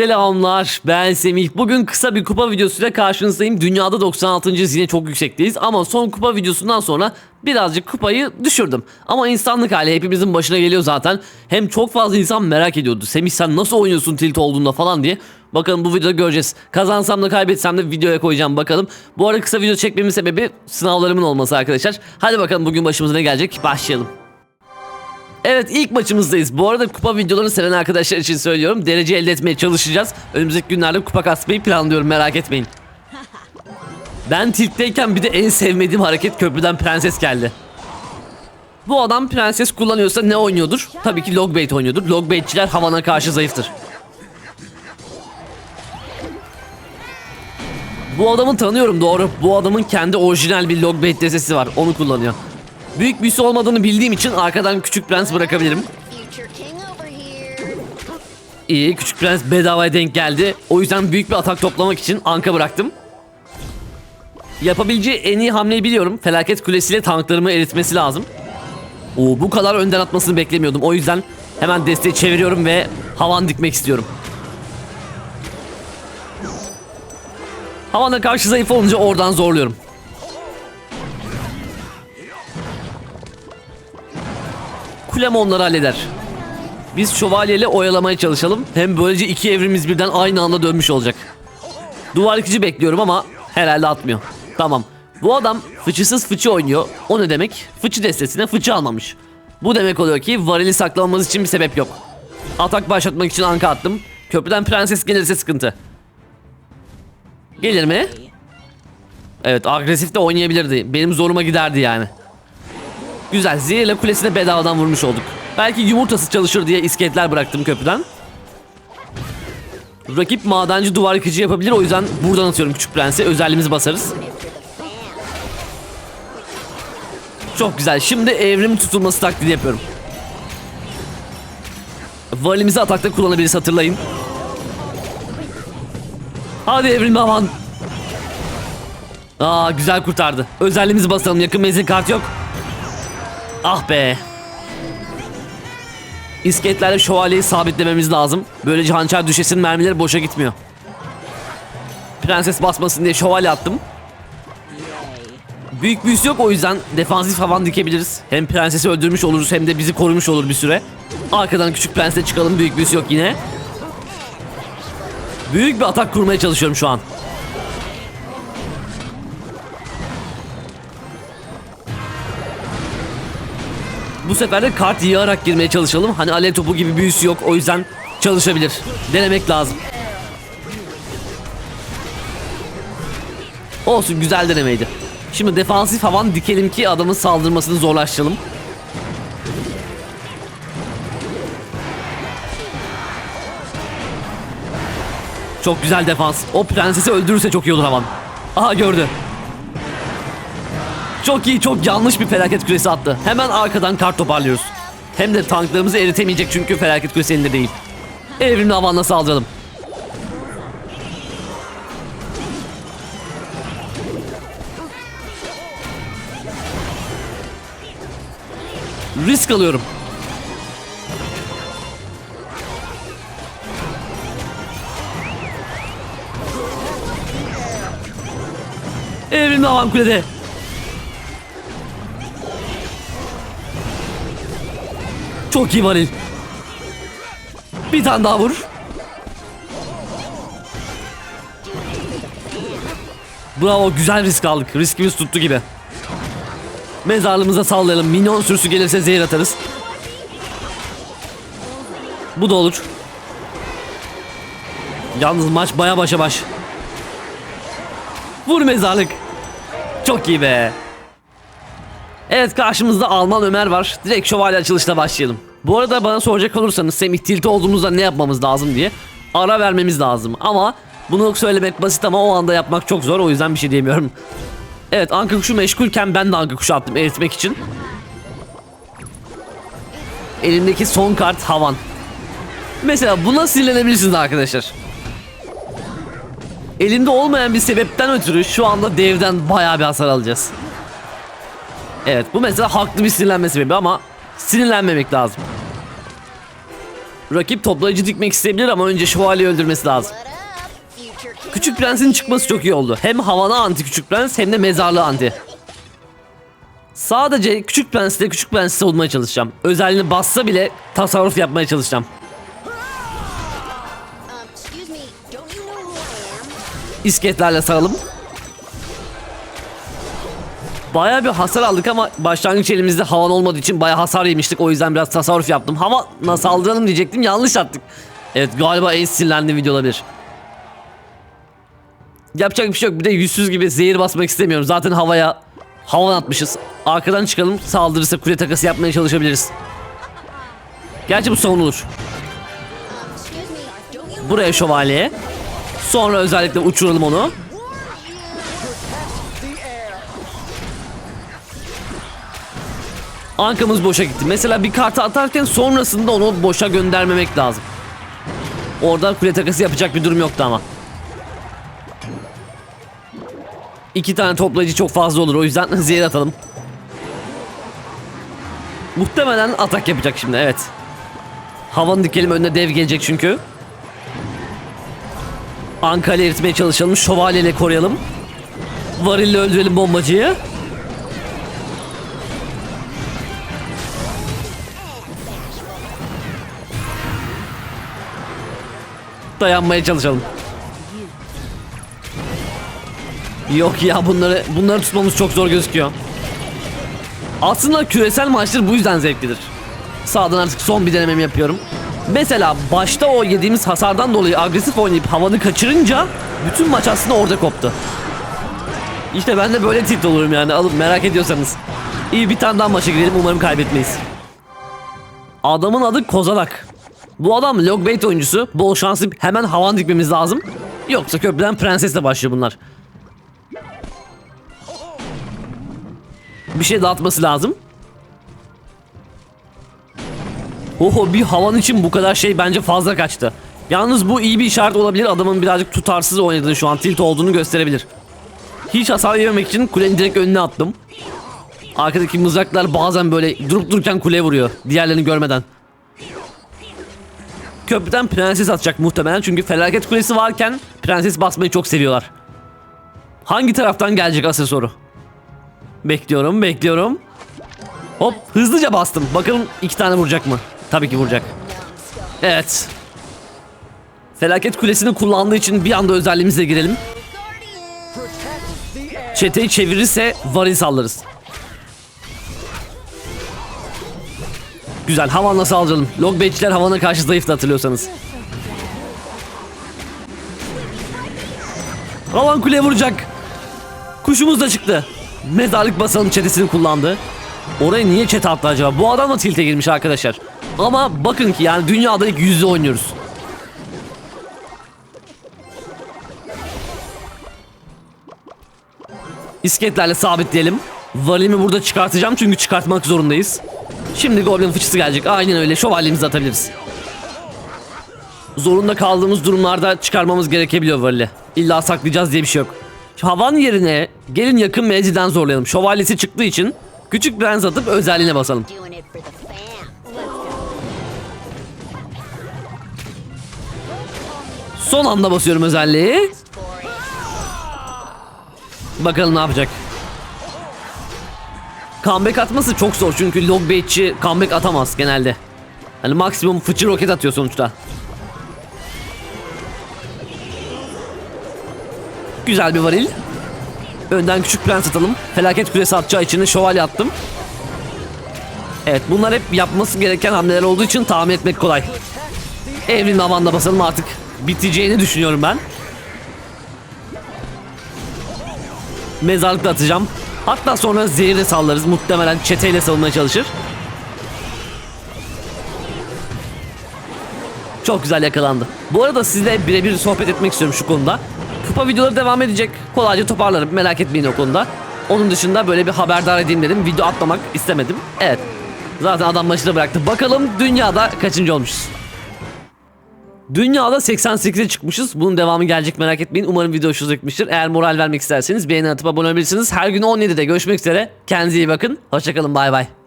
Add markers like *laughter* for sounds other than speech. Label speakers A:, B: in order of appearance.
A: Selamlar ben Semih. Bugün kısa bir kupa videosuyla karşınızdayım. Dünyada 96. yine çok yüksekteyiz ama son kupa videosundan sonra birazcık kupayı düşürdüm. Ama insanlık hali hepimizin başına geliyor zaten. Hem çok fazla insan merak ediyordu. Semih sen nasıl oynuyorsun tilt olduğunda falan diye. Bakalım bu videoda göreceğiz. Kazansam da kaybetsem de videoya koyacağım bakalım. Bu arada kısa video çekmemin sebebi sınavlarımın olması arkadaşlar. Hadi bakalım bugün başımıza ne gelecek başlayalım. Evet ilk maçımızdayız. Bu arada kupa videolarını seven arkadaşlar için söylüyorum. Derece elde etmeye çalışacağız. Önümüzdeki günlerde kupa kasmayı planlıyorum merak etmeyin. *laughs* Ben tiltteyken bir de en sevmediğim hareket köprüden prenses geldi. Bu adam prenses kullanıyorsa ne oynuyordur? Tabii ki logbait oynuyordur. Logbaitçiler havana karşı zayıftır. Bu adamı tanıyorum doğru. Bu adamın kendi orijinal bir logbait destesi var. Onu kullanıyor. Büyük büyüsü olmadığını bildiğim için arkadan küçük prens bırakabilirim. İyi küçük prens bedavaya denk geldi. O yüzden büyük bir atak toplamak için anka bıraktım. Yapabileceği en iyi hamleyi biliyorum. Felaket kulesiyle tanklarımı eritmesi lazım. Oo, bu kadar önden atmasını beklemiyordum. O yüzden hemen desteği çeviriyorum ve havan dikmek istiyorum. Havana karşı zayıf olunca oradan zorluyorum. Kulem onları halleder. Biz şövalyeyle oyalamaya çalışalım. Hem böylece iki evrimiz birden aynı anda dönmüş olacak. Duvar yıkıcı bekliyorum ama herhalde atmıyor. Tamam. Bu adam fıçısız fıçı oynuyor. O ne demek? Fıçı destesine fıçı almamış. Bu demek oluyor ki varili saklamamız için bir sebep yok. Atak başlatmak için anka attım. Köprüden prenses gelirse sıkıntı. Gelir mi? Evet agresif de oynayabilirdi. Benim zoruma giderdi yani. Güzel zehirle kulesine bedavadan vurmuş olduk. Belki yumurtası çalışır diye iskeletler bıraktım köprüden. Rakip madenci duvar yıkıcı yapabilir o yüzden buradan atıyorum küçük prensi. Özelliğimizi basarız. Çok güzel. Şimdi evrim tutulması taklidi yapıyorum. Valimizi atakta kullanabiliriz hatırlayın. Hadi evrim aman. Aa güzel kurtardı. Özelliğimizi basalım. Yakın menzil kart yok. Ah be. İskeletlerle şövalyeyi sabitlememiz lazım. Böylece hançer düşesin mermileri boşa gitmiyor. Prenses basmasın diye şövalye attım. Büyük büyüsü yok o yüzden defansif havan dikebiliriz. Hem prensesi öldürmüş oluruz hem de bizi korumuş olur bir süre. Arkadan küçük prensle çıkalım büyük büyüsü yok yine. Büyük bir atak kurmaya çalışıyorum şu an. Bu sefer de kart yığarak girmeye çalışalım. Hani alev topu gibi büyüsü yok o yüzden çalışabilir. Denemek lazım. Olsun güzel denemeydi. Şimdi defansif havan dikelim ki adamın saldırmasını zorlaştıralım. Çok güzel defans. O prensesi öldürürse çok iyi olur havan. Aha gördü. Çok iyi çok yanlış bir felaket küresi attı. Hemen arkadan kart toparlıyoruz. Hem de tanklarımızı eritemeyecek çünkü felaket küresi elinde değil. Evrimli havanla saldıralım. Risk alıyorum. Evrimli havan kulede. Çok iyi varil. Bir tane daha vur. Bravo güzel risk aldık. Riskimiz tuttu gibi. Mezarlığımıza sallayalım. Minyon sürüsü gelirse zehir atarız. Bu da olur. Yalnız maç baya başa baş. Vur mezarlık. Çok iyi be. Evet karşımızda Alman Ömer var. Direkt şövalye açılışla başlayalım. Bu arada bana soracak olursanız Semih tilti olduğumuzda ne yapmamız lazım diye ara vermemiz lazım. Ama bunu söylemek basit ama o anda yapmak çok zor o yüzden bir şey diyemiyorum. Evet anka kuşu meşgulken ben de anka kuşu attım eritmek için. Elimdeki son kart havan. Mesela buna sinirlenebilirsiniz arkadaşlar. Elimde olmayan bir sebepten ötürü şu anda devden bayağı bir hasar alacağız. Evet bu mesela haklı bir sinirlenme sebebi ama sinirlenmemek lazım. Rakip toplayıcı dikmek isteyebilir ama önce şövalyeyi öldürmesi lazım. Küçük Prens'in çıkması çok iyi oldu. Hem havana anti Küçük Prens hem de mezarlığı anti. Sadece Küçük Prens'le Küçük Prens'i savunmaya çalışacağım. Özelliğini bassa bile tasarruf yapmaya çalışacağım.
B: Um, excuse
A: Baya bir hasar aldık ama başlangıç elimizde havan olmadığı için baya hasar yemiştik. O yüzden biraz tasarruf yaptım. Hava nasıl saldıralım diyecektim yanlış attık. Evet galiba en sinirlendiğim video olabilir. Yapacak bir şey yok. Bir de yüzsüz gibi zehir basmak istemiyorum. Zaten havaya havan atmışız. Arkadan çıkalım. Saldırırsa kule takası yapmaya çalışabiliriz. Gerçi bu son olur. Buraya şövalye. Sonra özellikle uçuralım onu. Ankamız boşa gitti. Mesela bir kartı atarken sonrasında onu boşa göndermemek lazım. Orada kule takası yapacak bir durum yoktu ama. İki tane toplayıcı çok fazla olur o yüzden *laughs* zehir atalım. Muhtemelen atak yapacak şimdi evet. Havanı dikelim önüne dev gelecek çünkü. Ankara'yı eritmeye çalışalım. Şövalyeyle koruyalım. Varille öldürelim bombacıyı. Dayanmaya çalışalım. Yok ya bunları bunları tutmamız çok zor gözüküyor. Aslında küresel maçlar bu yüzden zevklidir. Sağdan artık son bir denememi yapıyorum. Mesela başta o yediğimiz hasardan dolayı agresif oynayıp havanı kaçırınca bütün maç aslında orada koptu. İşte ben de böyle tilt olurum yani alıp merak ediyorsanız. İyi bir tane daha maça girelim umarım kaybetmeyiz. Adamın adı Kozalak. Bu adam logbait oyuncusu. Bol şanslı hemen havan dikmemiz lazım. Yoksa köprüden prensesle başlıyor bunlar. Bir şey dağıtması lazım. Oho bir havan için bu kadar şey bence fazla kaçtı. Yalnız bu iyi bir işaret olabilir. Adamın birazcık tutarsız oynadığını şu an tilt olduğunu gösterebilir. Hiç hasar yememek için kulenin direkt önüne attım. Arkadaki mızraklar bazen böyle durup dururken kuleye vuruyor. Diğerlerini görmeden. Köprüden prenses atacak muhtemelen çünkü felaket kulesi varken prenses basmayı çok seviyorlar. Hangi taraftan gelecek asıl soru? Bekliyorum, bekliyorum. Hop, hızlıca bastım. Bakalım iki tane vuracak mı? Tabii ki vuracak. Evet. Felaket kulesini kullandığı için bir anda özelliğimizle girelim. Çeteyi çevirirse varil sallarız. Güzel, havanla saldıralım. Logbaitçiler havana karşı zayıftı hatırlıyorsanız. Havan kuleye vuracak. Kuşumuz da çıktı. Mezarlık basalım çetesini kullandı. Oraya niye çete attı acaba? Bu adam da tilte girmiş arkadaşlar. Ama bakın ki yani dünyada ilk yüzde oynuyoruz. İsketlerle sabitleyelim. Valimi burada çıkartacağım çünkü çıkartmak zorundayız. Şimdi Goblin fıçısı gelecek. Aynen öyle şövalyemizi atabiliriz. Zorunda kaldığımız durumlarda çıkarmamız gerekebiliyor Valile. İlla saklayacağız diye bir şey yok. Havan yerine gelin yakın menzilden zorlayalım. Şövalyesi çıktığı için küçük prens atıp özelliğine basalım. Son anda basıyorum özelliği. Bakalım ne yapacak. Comeback atması çok zor çünkü logbaitçi comeback atamaz genelde. Hani maksimum fıçı roket atıyor sonuçta. Güzel bir varil. Önden küçük prens atalım. Felaket küresi atacağı için de şövalye attım. Evet bunlar hep yapması gereken hamleler olduğu için tahmin etmek kolay. Evrim havanda basalım artık. Biteceğini düşünüyorum ben. Mezarlıkta atacağım. Hatta sonra zehirle sallarız. Muhtemelen çeteyle savunmaya çalışır. Çok güzel yakalandı. Bu arada sizle birebir sohbet etmek istiyorum şu konuda. Kupa videoları devam edecek. Kolayca toparlarım. Merak etmeyin o konuda. Onun dışında böyle bir haberdar edeyim dedim. Video atlamak istemedim. Evet. Zaten adam başına bıraktı. Bakalım dünyada kaçıncı olmuşuz. Dünyada 88'e çıkmışız. Bunun devamı gelecek merak etmeyin. Umarım video hoşunuza gitmiştir. Eğer moral vermek isterseniz beğeni atıp abone olabilirsiniz. Her gün 17'de görüşmek üzere. Kendinize iyi bakın. Hoşçakalın bay bay.